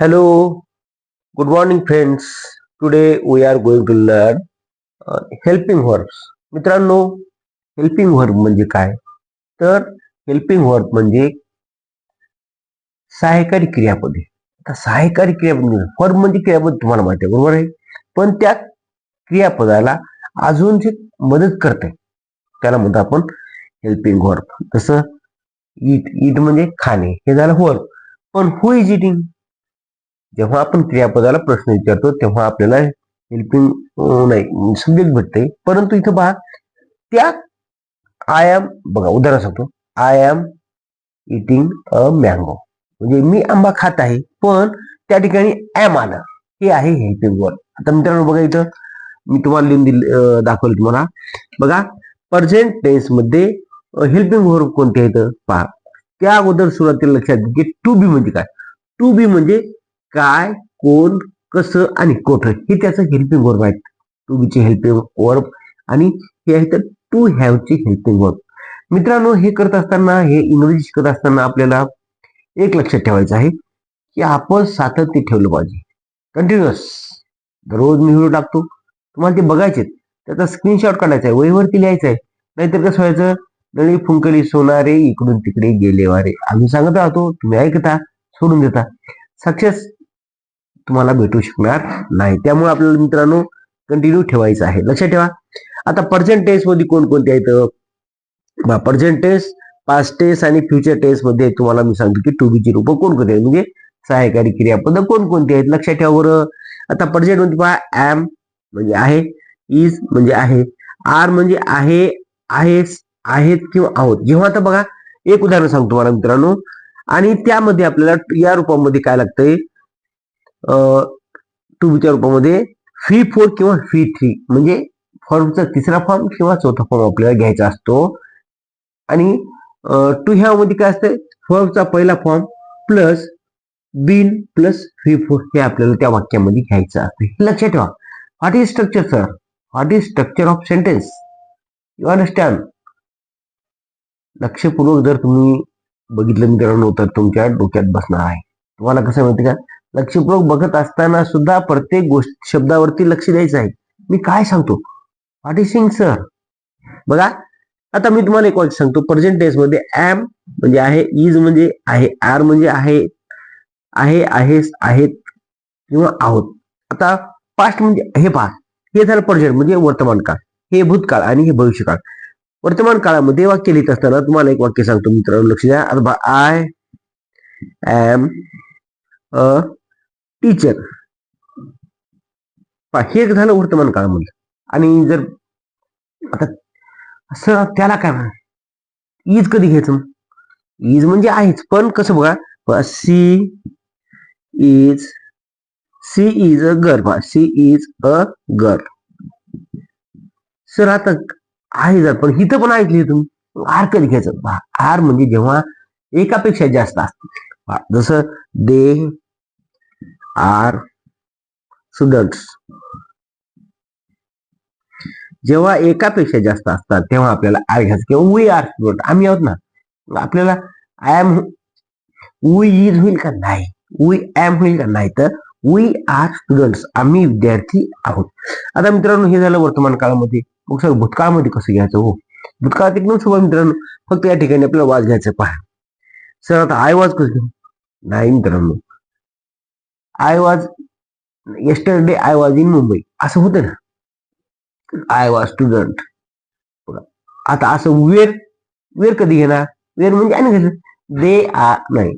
Hello, good morning, friends. Today we are going to learn uh, helping verbs. मित्रांनो helping verb म्हणजे काय? तर helping verb म्हणजे सहायकारी क्रियापदे. आता सहायकारी क्रियापद वर्ब म्हणजे क्रियापद तुम्हाला माहिती आहे बरोबर आहे? पण त्या क्रियापदाला अजून जे मदत करते त्याला म्हणतो आपण हेल्पिंग वर्ब जसं इट इट म्हणजे खाणे हे झालं वर्ब पण हु इज इटिंग जेव्हा आपण क्रियापदाला प्रश्न विचारतो तेव्हा आपल्याला हेल्पिंग नाही सब्जेक्ट भेटते परंतु इथं पहा त्या आय एम बघा उदाहरण सांगतो. I am eating a mango म्हणजे मी आंबा खात आहे पण त्या ठिकाणी ॲम आलं. हे आहे हेल्पिंग वर्ड आता मित्रांनो बघा इथं मी तुम्हाला लिहून दिल दाखवलं तुम्हाला. बघा प्रेझेंट टेन्समध्ये हेल्पिंग वर्ब कोणते आहेत? पहा. त्या अगोदर सुरुवातीला लक्षात घ्या की टू बी म्हणजे काय? टू बी म्हणजे काय कोण कसं आणि कोठं? हे त्याचं हेल्पिंग वर्ब आहेत. टू बीचे हेल्पिंग वर्ब आणि हे आहे तर टू हॅवचे हेल्पिंग वर्ब मित्रांनो हे करत असताना हे इंग्रजी शिकत असताना आपल्याला एक लक्षात ठेवायचं आहे की आपण सातत्य ठेवलं पाहिजे. कंटिन्युअस दररोज मी व्हिडिओ टाकतो. तुम्हाला ते बघायचे त्याचा स्क्रीनशॉट काढायचा आहे. वहीवरती लिहायचं आहे. नाहीतर कसं व्हायचं? नळी फुंकली सोनारे इकडून तिकडे गेले वारे आम्ही सांगत राहतो तुम्ही ऐकता सोडून देता. सक्सेस तुम्हाला भेटू शकणार नाही. त्यामुळे आपल्याला मित्रांनो कंटिन्यू ठेवायचं आहे. लक्षात ठेवा. आता पर्सेंट टेस्टमध्ये कोणकोणते आहेत? पर्सेंट टेस्ट पास्ट टेस्ट आणि फ्युचर टेस्टमध्ये तुम्हाला मी सांगतो की टू बीची रूप कोणकोणते आहेत? म्हणजे सहाय्यकारी क्रियापद कोणकोणती आहेत? लक्षात ठेवा बरं. आता पर्सेंटमध्ये पहा एम म्हणजे आहे इज म्हणजे आहे आर म्हणजे आहे आहेस आहेत किंवा आहोत. जेव्हा आता बघा एक उदाहरण सांगतो तुम्हाला मित्रांनो. आणि त्यामध्ये आपल्याला या रूपामध्ये काय लागतंय? टू बीच्या रूपामध्ये फी फोर किंवा फी थ्री म्हणजे फॉर्मचा तिसरा फॉर्म किंवा चौथा फॉर्म आपल्याला घ्यायचा असतो. आणि टू ह्यामध्ये काय असतं फॉर्मचा पहिला form plus been plus V four हे आपल्याला त्या वाक्यामध्ये घ्यायचं असतं हे लक्षात ठेवा. What is structure sir what is structure of sentence you understand लक्षपूर्वक जर तुम्ही बघितलं मित्रांनो तर तुमच्या डोक्यात बसणार आहे. तुम्हाला कसं माहिती का? लक्षपूर्वक बघत असताना सुद्धा प्रत्येक गोष्ट शब्दावरती लक्ष द्यायचं आहे. मी काय सांगतो? व्हॉट सिंग सर बघा आता मी तुम्हाला एक वाक्य सांगतो. प्रेझेंट टेन्समध्ये ऍम म्हणजे आहे इज म्हणजे आहे आर म्हणजे आहे आहे आहेस आहेत किंवा आहोत. आता पास्ट म्हणजे हे पहा हे झालं प्रेझेंट म्हणजे वर्तमान काळ. हे भूतकाळ आणि हे भविष्यकाळ. वर्तमान काळामध्ये वाक्य लिहित असताना तुम्हाला एक वाक्य सांगतो मित्रांनो. लक्ष द्या. आय एम अ टीचर हे एक झालं वर्तमान काळामध्ये आणि जर आता सर त्याला काय म्हणा ईज कधी घ्यायचं ईज म्हणजे आहेच पण कसं बघा she is she is a girl पहा she is a girl sir आता आहे जर पण इथं पण ऐकली तुम्ही आर कधी घ्यायचं? आर म्हणजे जेव्हा एकापेक्षा जास्त असते. जसं दे आर स्टुडंट्स जेव्हा एकापेक्षा जास्त असतात तेव्हा आपल्याला आर घ्यायचं किंवा वी आर स्टुडंट आम्ही आहोत ना. आपल्याला आय एम वी इज होईल का नाही? वी एम होईल का नाही? तर वी आर स्टुडंट्स आम्ही विद्यार्थी आहोत. आता मित्रांनो हे झालं वर्तमान काळामध्ये. मग सर भूतकाळामध्ये कसं घ्यायचं हो? भूतकाळात एकदम सोबत मित्रांनो. फक्त या ठिकाणी आपल्याला वाज घ्यायचं पहा. सर आता आय वाज कसं घेऊ नाही मित्रांनो. I was yesterday I was in Mumbai असं होतं ना? आय वॉज स्टुडंट आता असं वेर वेर कधी घेणार? वेर म्हणजे आणि कसं दे आ नाही.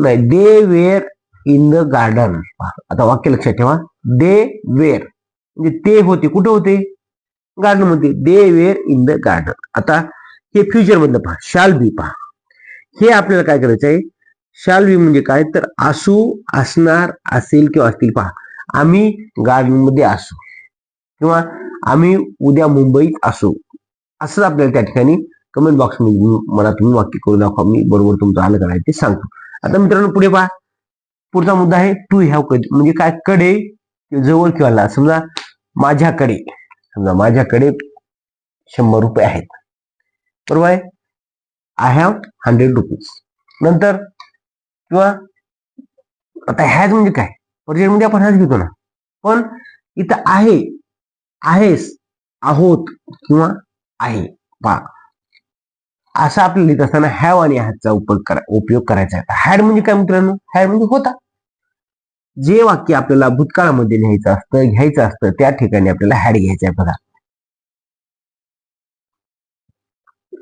नाही. They were in the garden आता वाक्य लक्षात ठेवा. दे वेर म्हणजे ते होते. कुठे होते? गार्डनमध्ये. They were in the garden आता हे फ्युचर मधलं पहा. शाल बी पहा. हे आपल्याला काय करायचं आहे शाल बी म्हणजे काय? तर असू असणार असेल किंवा असतील पहा. आम्ही गार्डनमध्ये असू किंवा आम्ही उद्या मुंबईत असू असंच आपल्याला त्या ठिकाणी कमेंट बॉक्समध्ये मला तुम्ही वाक्य करू दाखवा. मी बरोबर तुमचं आलं करायचं ते सांगतो. आता मित्रांनो पुढे पहा. पुढचा मुद्दा आहे टू हॅव कधी म्हणजे काय? कडे जवळ किंवा ला समजा माझ्याकडे समजा माझ्याकडे शंभर रुपये आहेत. बरोबर आहे? आय हॅव हंड्रेड रुपीज नंतर किंवा आता हॅज म्हणजे काय? प्रेझेंट म्हणजे आपण हॅज घेतो ना. पण इथं आहे आहेस आहोत किंवा आहे. पा असं आपल्याला लिहित असताना हॅव आणि हॅजचा उपयोग करा उपयोग करायचा आहे. हॅड म्हणजे काय मित्रांनो? हॅड म्हणजे होता. जे वाक्य आपल्याला भूतकाळामध्ये लिहायचं असतं घ्यायचं असतं त्या ठिकाणी आपल्याला हॅड घ्यायचं आहे बघा.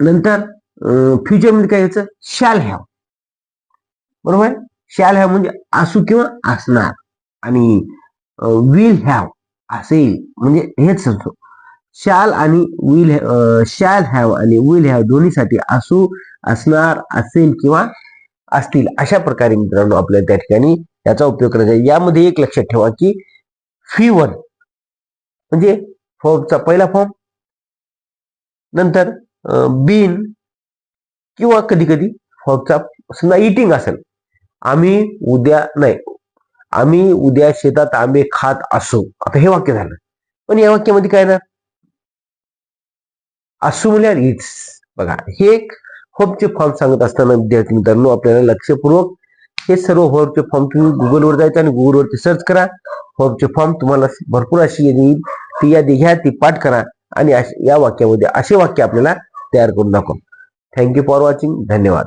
नंतर फ्युचर म्हणजे काय घ्यायचं शॅल हॅव बरोबर? शॅल हॅव म्हणजे असू किंवा असणार. आणि विल हॅव असेल म्हणजे हेच समजतो शाल आणि विल शॅल हॅव आणि विल हॅव दोन्हीसाठी असू असणार असेल किंवा असतील अशा प्रकारे मित्रांनो आपल्याला त्या ठिकाणी याचा उपयोग करायचा यामध्ये एक लक्षात ठेवा की फी वन म्हणजे फॉर्मचा पहिला फॉर्म नंतर बीन किंवा कधी कधी फॉर्मचा समजा इटिंग असेल. आम्ही उद्या नाही. आम्ही उद्या शेतात आंबे खात असू. आता हे वाक्य झालं. पण या वाक्यामध्ये काय ना असू म्हणजे इट्स बघा हे एक होपचे फॉर्म सांगत असताना विद्यार्थी मित्रांनो आपल्याला लक्षपूर्वक हे सर्व होपचे फॉर्म तुम्ही गुगलवर जायचं आणि गुगलवरती सर्च करा. होपचे फॉर्म तुम्हाला भरपूर अशी यादी येईल. ती यादी घ्या ती पाठ करा आणि या वाक्यामध्ये असे वाक्य आपल्याला तयार करून दाखवा. थँक्यू फॉर वॉचिंग धन्यवाद.